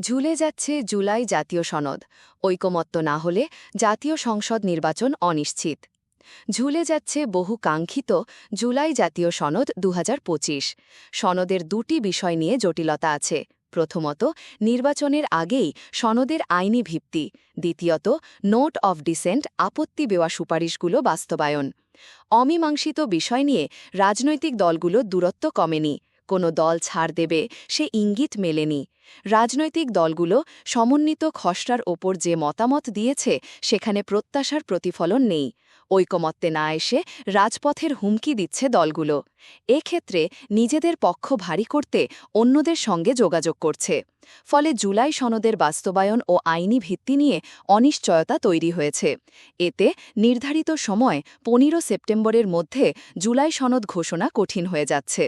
ঝুলে যাচ্ছে জুলাই জাতীয় সনদ। ঐকমত্য না হলে জাতীয় সংসদ নির্বাচন অনিশ্চিত। ঝুলে যাচ্ছে বহু কাঙ্ক্ষিত জুলাই জাতীয় সনদ দু হাজার পঁচিশ। সনদের দুটি বিষয় নিয়ে জটিলতা আছে। প্রথমত, নির্বাচনের আগেই সনদের আইনি ভিত্তি। দ্বিতীয়ত, নোট অফ ডিসেন্ট আপত্তি বেওয়া সুপারিশগুলো বাস্তবায়ন। অমীমাংসিত বিষয় নিয়ে রাজনৈতিক দলগুলো দূরত্ব কমেনি। কোনো দল ছাড় দেবে, সে ইঙ্গিত মেলেনি। রাজনৈতিক দলগুলো সমন্বিত খসড়ার ওপর যে মতামত দিয়েছে, সেখানে প্রত্যাশার প্রতিফলন নেই। ঐকমত্যে না এসে রাজপথের হুমকি দিচ্ছে দলগুলো। এক্ষেত্রে নিজেদের পক্ষ ভারী করতে অন্যদের সঙ্গে যোগাযোগ করছে। ফলে জুলাই সনদের বাস্তবায়ন ও আইনি ভিত্তি নিয়ে অনিশ্চয়তা তৈরি হয়েছে। এতে নির্ধারিত সময় পনেরো সেপ্টেম্বরের মধ্যে জুলাই সনদ ঘোষণা কঠিন হয়ে যাচ্ছে।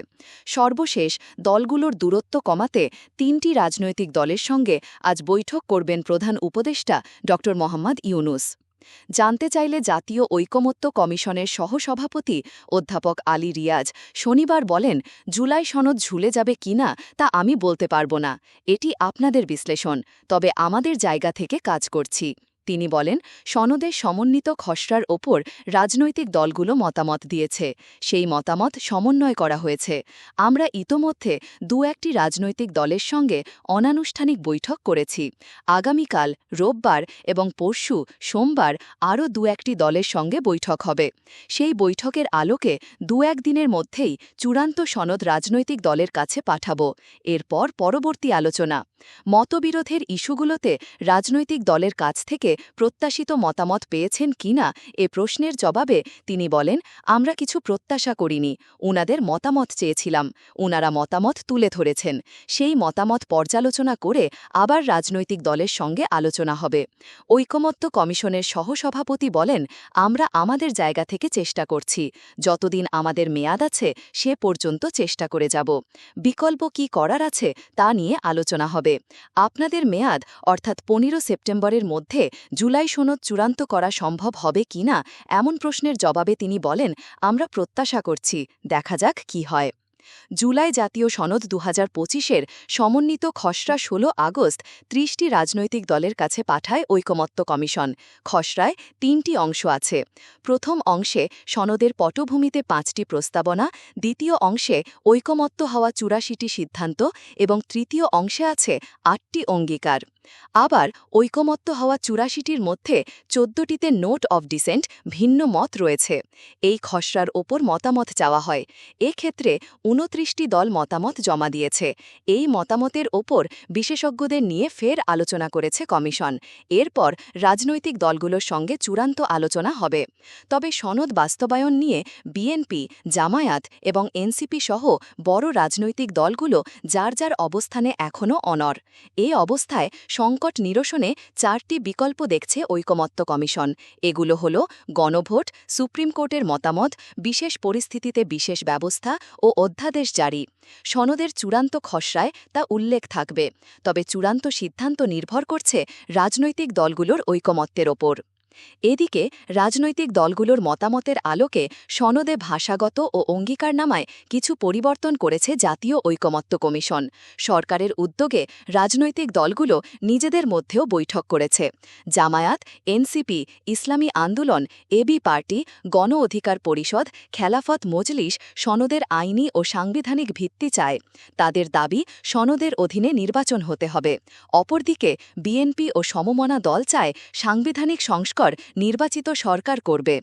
সর্বশেষ দলগুলোর দূরত্ব কমাতে তিনটি রাজনৈতিক দলের সঙ্গে আজ বৈঠক করবেন প্রধান উপদেষ্টা ড মোহাম্মদ ইউনুস। জানতে চাইলে জাতীয় ঐকমত্য কমিশনের সহসভাপতি অধ্যাপক আলী রিয়াজ শনিবার বলেন, জুলাই সনদ ঝুলে যাবে কিনা তা আমি বলতে পারব না। এটি আপনাদের বিশ্লেষণ, তবে আমাদের জায়গা থেকে কাজ করছি। তিনি বলেন সনদের সমন্বিত খসড়ার ওপর রাজনৈতিক দলগুলো মতামত দিয়েছে। সেই মতামত সমন্বয় করা হয়েছে। আমরা ইতোমধ্যে দু একটি রাজনৈতিক দলের সঙ্গে অনানুষ্ঠানিক বৈঠক করেছি। আগামীকাল, রোববার এবং পরশু, সোমবার আরও দু একটি দলের সঙ্গে বৈঠক হবে। সেই বৈঠকের আলোকে দু এক দিনের মধ্যেই চূড়ান্ত সনদ রাজনৈতিক দলের কাছে পাঠাব। এরপর পরবর্তী আলোচনা। মতবিরোধের ইস্যুগুলোতে রাজনৈতিক দলের কাছ থেকে প্রত্যাশিত মতামত পেয়েছেন কিনা এ প্রশ্নের জবাবে তিনি বলেন, আমরা কিছু প্রত্যাশা করিনি, উনাদের মতামত চেয়েছিলাম, উনারা মতামত তুলে ধরেছেন, সেই মতামত পর্যালোচনা করে আবার রাজনৈতিক দলের সঙ্গে আলোচনা হবে। ঐকমত্য কমিশনের সহসভাপতি বলেন, আমরা আমাদের জায়গা থেকে চেষ্টা করছি, যতদিন আমাদের মেয়াদ আছে সে পর্যন্ত চেষ্টা করে যাব। বিকল্প কি করার আছে তা নিয়ে আলোচনা হবে। আপনাদের মেয়াদ, অর্থাৎ পনেরো সেপ্টেম্বরের মধ্যে জুলাই সনদ চূড়ান্ত করা সম্ভব হবে কিনা এমন প্রশ্নের জবাবে তিনি বলেন, আমরা প্রত্যাশা করছি, দেখা যাক কি হয়। জুলাই জাতীয় সনদ দু হাজার পঁচিশের সমন্বিত খসড়া ১৬ আগস্ট ত্রিশটি রাজনৈতিক দলের কাছে পাঠায় ঐকমত্য কমিশন। খসড়ায় তিনটি অংশ আছে। প্রথম অংশে সনদের পটভূমিতে পাঁচটি প্রস্তাবনা, দ্বিতীয় অংশে ঐকমত্য হওয়া চুরাশিটি সিদ্ধান্ত এবং তৃতীয় অংশে আছে আটটি অঙ্গীকার। আবার ঐকমত্য হওয়া চুরাশিটির মধ্যে চোদ্দটিতে নোট অব ডিসেন্ট ভিন্ন মত রয়েছে। এই খসড়ার ওপর মতামত চাওয়া হয়। এক্ষেত্রে উনত্রিশটি দল মতামত জমা দিয়েছে। এই মতামতের ওপর বিশেষজ্ঞদের নিয়ে ফের আলোচনা করেছে কমিশন। এরপর রাজনৈতিক দলগুলোর সঙ্গে চূড়ান্ত আলোচনা হবে। তবে সনদ বাস্তবায়ন নিয়ে বিএনপি, জামায়াত এবং এনসিপি সহ বড় রাজনৈতিক দলগুলো যার যার অবস্থানে এখনও অনর এ অবস্থায় সংকট নিরসনে চারটি বিকল্প দেখছে ঐকমত্য কমিশন। এগুলো হল গণভোট, সুপ্রিম কোর্টের মতামত, বিশেষ পরিস্থিতিতে বিশেষ ব্যবস্থা ও অধ্যাদেশ জারি। সনদের চূড়ান্ত খসড়ায় তা উল্লেখ থাকবে। তবে চূড়ান্ত সিদ্ধান্ত নির্ভর করছে রাজনৈতিক দলগুলোর ঐকমত্যের ওপর। এদিকে, রাজনৈতিক দলগুলোর মতামতের আলোকে সনদে ভাষাগত ও অঙ্গীকারনামায় কিছু পরিবর্তন করেছে জাতীয় ঐকমত্য কমিশন। সরকারের উদ্যোগে রাজনৈতিক দলগুলো নিজেদের মধ্যেও বৈঠক করেছে। জামায়াত, এনসিপি, ইসলামী আন্দোলন, এবি পার্টি, গণ অধিকার পরিষদ, খেলাফত মজলিস সনদের আইনি ও সাংবিধানিক ভিত্তি চায়। তাদের দাবি সনদের অধীনে নির্বাচন হতে হবে। অপরদিকে, বিএনপি ও সমমনা দল চায় সাংবিধানিক সংস্কার নির্বাচিত সরকার করবে।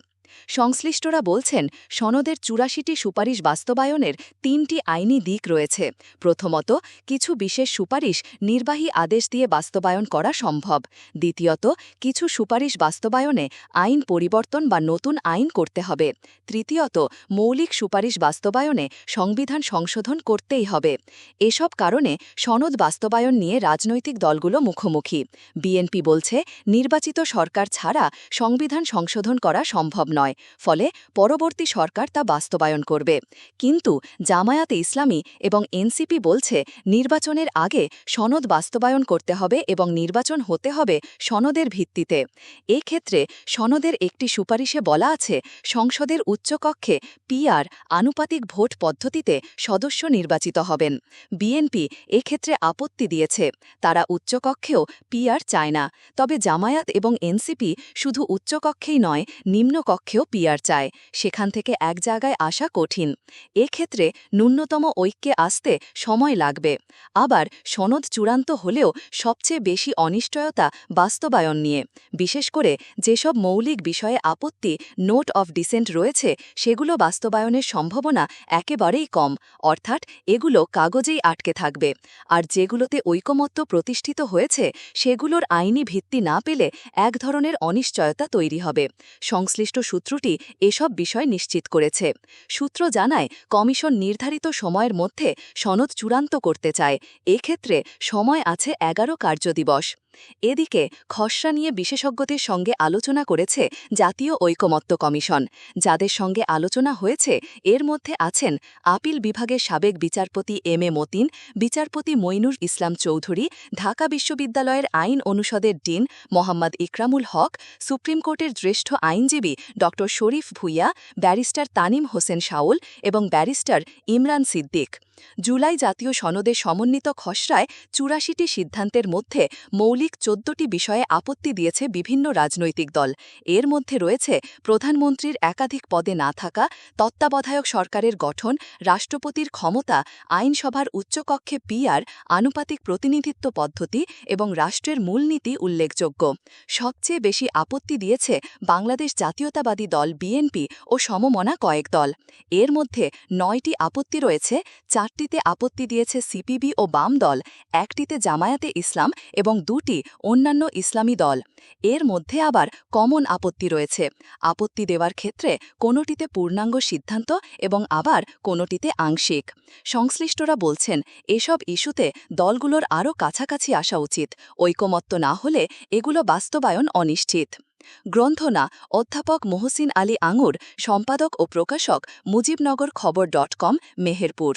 সংশ্লিষ্টরা বলছেন, সনদের চুরাশিটি সুপারিশ বাস্তবায়নের তিনটি আইনি দিক রয়েছে। প্রথমত, কিছু বিশেষ সুপারিশ নির্বাহী আদেশ দিয়ে বাস্তবায়ন করা সম্ভব। দ্বিতীয়ত, কিছু সুপারিশ বাস্তবায়নে আইন পরিবর্তন বা নতুন আইন করতে হবে। তৃতীয়ত, মৌলিক সুপারিশ বাস্তবায়নে সংবিধান সংশোধন করতেই হবে। এসব কারণে সনদ বাস্তবায়ন নিয়ে রাজনৈতিক দলগুলো মুখোমুখি। বিএনপি বলছে, নির্বাচিত সরকার ছাড়া সংবিধান সংশোধন করা সম্ভব নয়, ফলে পরবর্তী সরকার তা বাস্তবায়ন করবে। কিন্তু জামায়াতে ইসলামী এবং এনসিপি বলছে, নির্বাচনের আগে সনদ বাস্তবায়ন করতে হবে এবং নির্বাচন হতে হবে সনদের ভিত্তিতে। এক্ষেত্রে সনদের একটি সুপারিশে বলা আছে, সংসদের উচ্চকক্ষে পিআর আনুপাতিক ভোট পদ্ধতিতে সদস্য নির্বাচিত হবেন। বিএনপি এক্ষেত্রে আপত্তি দিয়েছে, তারা উচ্চকক্ষেও পিআর চায় না। তবে জামায়াত এবং এনসিপি শুধু উচ্চকক্ষেই নয় নিম্নকক্ষেও পিআর চায়। সেখান থেকে এক জায়গায় আসা কঠিন। এক্ষেত্রে ন্যূনতম ঐক্যে আসতে সময় লাগবে। আবার সনদ চূড়ান্ত হলেও সবচেয়ে বেশি অনিশ্চয়তা বাস্তবায়ন নিয়ে। বিশেষ করে যেসব মৌলিক বিষয়ে আপত্তি, নোট অফ ডিসেন্ট রয়েছে, সেগুলো বাস্তবায়নের সম্ভাবনা একেবারেই কম। অর্থাৎ এগুলো কাগজেই আটকে থাকবে। আর যেগুলোতে ঐকমত্য প্রতিষ্ঠিত হয়েছে, সেগুলোর আইনি ভিত্তি না পেলে এক ধরনের অনিশ্চয়তা তৈরি হবে। সংশ্লিষ্ট সূত্রটি এসব বিষয় নিশ্চিত করেছে। সূত্র জানায়, কমিশন নির্ধারিত সময়ের মধ্যে সনদ চূড়ান্ত করতে চায়। এক্ষেত্রে সময় আছে এগারো কার্যদিবস। এদিকে খসড়া নিয়ে বিশেষজ্ঞদের সঙ্গে আলোচনা করেছে জাতীয় ঐকমত্য কমিশন। যাদের সঙ্গে আলোচনা হয়েছে, এর মধ্যে আছেন আপিল বিভাগের সাবেক বিচারপতি এম এ মতিন, বিচারপতি মইনুর ইসলাম চৌধুরী, ঢাকা বিশ্ববিদ্যালয়ের আইন অনুষদের ডিন মোহাম্মদ ইকরামুল হক, সুপ্রিম কোর্টের জ্যেষ্ঠ আইনজীবী ড শরীফ ভুইয়া, ব্যারিস্টার তানিম হোসেন শাওল এবং ব্যারিস্টার ইমরান সিদ্দিক। জুলাই জাতীয় সনদে সমন্বিত খসড়ায় চুরাশিটি সিদ্ধান্তের মধ্যে মৌলিক চোদ্দটি বিষয়ে আপত্তি দিয়েছে বিভিন্ন রাজনৈতিক দল। এর মধ্যে রয়েছে প্রধানমন্ত্রীর একাধিক পদে না থাকা, তত্ত্বাবধায়ক সরকারের গঠন, রাষ্ট্রপতির ক্ষমতা, আইনসভার উচ্চকক্ষে পিআর, আনুপাতিক প্রতিনিধিত্ব পদ্ধতি এবং রাষ্ট্রের মূলনীতি উল্লেখযোগ্য। সবচেয়ে বেশি আপত্তি দিয়েছে বাংলাদেশ জাতীয়তাবাদী দল বিএনপি ও সমমনা কয়েক দল। এর মধ্যে নয়টি আপত্তি রয়েছে চারটিতে আপত্তি দিয়েছে সিপিবি ও বাম দল, একটিতে জামায়াতে ইসলাম এবং দুটি অন্যান্য ইসলামী দল। এর মধ্যে আবার কমন আপত্তি রয়েছে। আপত্তি দেওয়ার ক্ষেত্রে কোনোটিতে পূর্ণাঙ্গ সিদ্ধান্ত এবং আবার কোনোটিতে আংশিক। সংশ্লিষ্টরা বলছেন, এসব ইস্যুতে দলগুলোর আরও কাছাকাছি আসা উচিত। ঐকমত্য না হলে এগুলো বাস্তবায়ন অনিশ্চিত। গ্রন্থনা, অধ্যাপক মোহসিন আলী আঙুর, সম্পাদক ও প্রকাশক মুজিবনগর খবর ডট কম, মেহেরপুর।